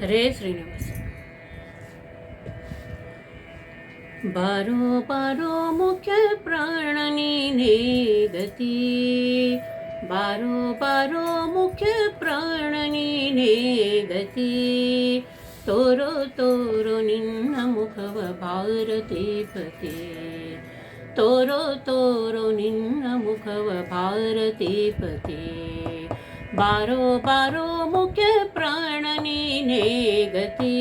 ಹರೇ ಶ್ರೀನಿವಾಸ ಬಾರೋ ಬಾರೋ ಮುಖ್ಯ ಪ್ರಾಣ ನೀನೇ ಗತಿ ಬಾರೋ ಬಾರೋ ಮುಖ್ಯ ಪ್ರಾಣ ನೀನೇ ಗತಿ ತೋರೋ ತೋರೋ ನಿನ್ನ ಮುಖವ ಭಾರತೀ ಪತಿ ತೋರೋ ತೋರೋ ನಿನ್ನ ಮುಖವ ಭಾರತೀ ಪತಿ ಬಾರೋ ಬಾರೋ ಮುಖ್ಯ ಪ್ರಾಣ ನೀನೇ ಗತಿ.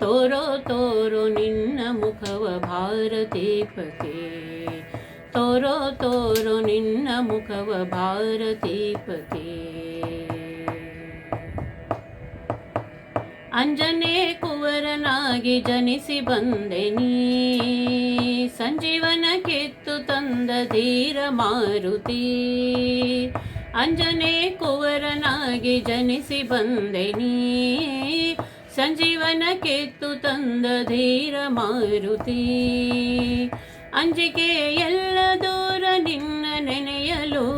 ತೋರೋ ತೋರೋ ನಿನ್ನ ಮುಖವ ಭಾರತೀ ತೋರೋ ತೋರೋ ನಿನ್ನ ಮುಖವ ಭಾರತೀ ಪತಿ ಅಂಜನೆ ಕುವರನಾಗಿ ಜನಿಸಿ ಬಂದೆ ನೀ. ಸಂಜೀವನ ಕಿತ್ತು ತಂದ ಧೀರ ಮಾರುತಿ. ಅಂಜನೆ ಕುವರನಾಗಿ ಜನಿಸಿ ಬಂದೆ ನೀ ಸಂಜೀವನ ಕೆತ್ತು ತಂದ ಧೀರ ಮಾರುತಿ. ಅಂಜಿಕೆ ಎಲ್ಲ ದೂರ ನಿನ್ನ ನೆನೆಯಲು.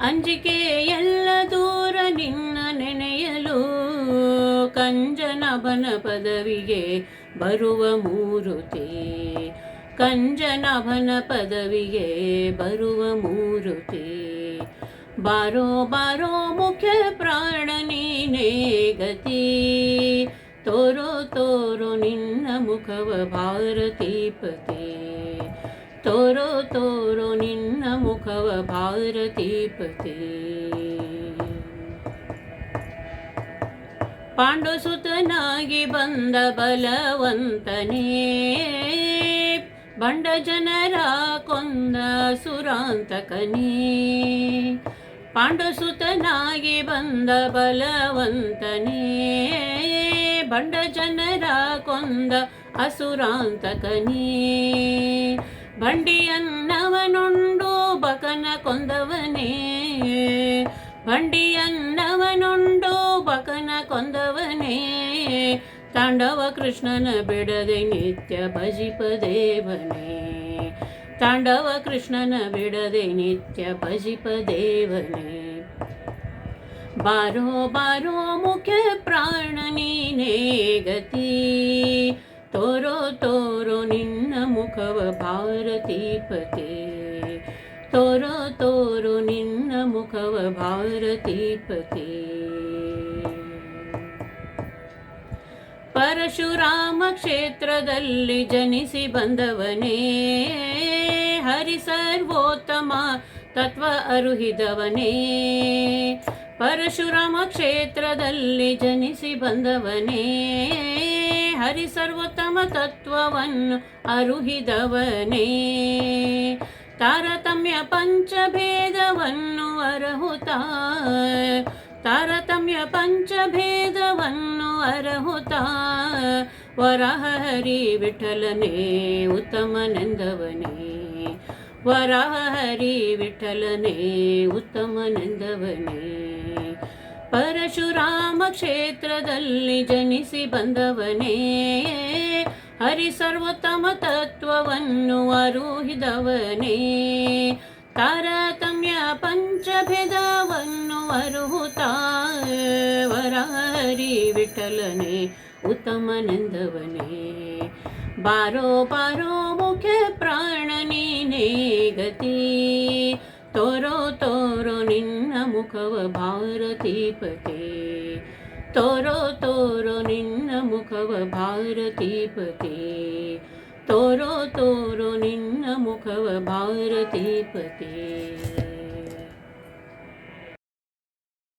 ಅಂಜಿಕೆ ಎಲ್ಲ ದೂರ ನಿನ್ನ ನೆನೆಯಲು. ಕಂಜನಬನ ಪದವಿಗೆ ಬರುವ ಮೂರುತಿ. ಕಂಜನಭನ ಪದವಿಗೆ ಬರುವ ಮೂರುತಿ. ಬಾರೋ ಬಾರೋ, ಮುಖ್ಯ ಪ್ರಾಣ ನೀನೇ ಗತಿ. ತೋರೋ ತೋರೋ ನಿನ್ನ ಮುಖವ ಭಾರತೀಪತಿ. ತೋರೋ ತೋರೋ ನಿನ್ನ ಮುಖವ ಭಾರತೀಪತಿ. ಪಾಂಡುಸುತನಾಗಿ ಬಂದ ಬಲವಂತನೇ. ಬಂಡ ಜನರ ಕೊಂದ ಸುರಾಂತಕನೇ ಪಾಂಡುಸುತನಾಗಿ ಬಂದ ಬಲವಂತನೇ. ಬಂಡ ಜನರ ಕೊಂದ ಅಸುರಾಂತಕನೇ ಬಂಡಿಯನ್ನವನುಂಡು ಬಕನ ಕೊಂದವನೇ. ಬಂಡಿಯನ್ನವನುಂಡು ಬಕನ ಕೊಂದವನೇ. ತಾಂಡವ ಕೃಷ್ಣನ ಬಿಡದೆ ನಿತ್ಯ ಭಜಿಪ ದೇವನೇ ತಾಂಡವ ಕೃಷ್ಣನ ಬಿಡದೆ ನಿತ್ಯ ಭಜಿಪ ದೇವನೇ ಬಾರೋ ಬಾರೋ ಮುಖ್ಯ ಪ್ರಾಣ ನೀನೇ ಗತಿ. ತೋರೋ ತೋರೋ ನಿನ್ನ ಮುಖವ ಭಾರತೀಪತಿ. ತೋರೋ ತೋರೋ ನಿನ್ನ ಮುಖವ ಭಾರತೀ ಪರಶುರಾಮ ಕ್ಷೇತ್ರದಲ್ಲಿ ಜನಿಸಿ ಬಂದವನೇ. ಹರಿ ಸರ್ವೋತ್ತಮ ತತ್ವ ಅರುಹಿದವನೇ. ಪರಶುರಾಮ ಕ್ಷೇತ್ರದಲ್ಲಿ ಜನಿಸಿ ಬಂದವನೇ. ಹರಿ ಸರ್ವೋತ್ತಮ ತತ್ವವನ್ನು ಅರುಹಿದವನೇ. ತಾರತಮ್ಯ ಪಂಚಭೇದವನ್ನು ಅರಹುತ. ತಾರತಮ್ಯ ಪಂಚಭೇದವನ್ನು ಅರಹುತ. ವರಹರಿ ವಿಠಲನೇ, ಉತ್ತಮನೆಂದವನೇ. ವರಹರಿ ವಿಠಲನೇ, ಉತ್ತಮನೆಂದವನೇ. ಪರಶುರಾಮ ಕ್ಷೇತ್ರದಲ್ಲಿ ಜನಿಸಿ ಬಂದವನೇ. ಹರಿ ಸರ್ವೋತ್ತಮ ತತ್ವವನ್ನು ಅರುಹಿದವನೇ. ತಾರತಮ್ಯ ಪಂಚಭೇದವನ್ನು ಅರುಹುತ ವರಹರಿ ವಿಠಲನೆ ಉತ್ತಮನೆಂದವನೇ ಬಾರೋ ಬಾರೋ ಮುಖ್ಯ ಪ್ರಾಣ ನೀನೇ ಗತಿ ತೋರೋ ತೋರೋ ನಿನ್ನ ಮುಖವ ಭಾರತೀ ಪತೆ ತೋರೋ ತೋರೋ ನಿನ್ನ ಮುಖವ ಭಾರತೀ ಪತೆ ತೋರೋ ತೋರೋ ನಿನ್ನ ಮುಖವ ಭಾರತೀ ಪತೆ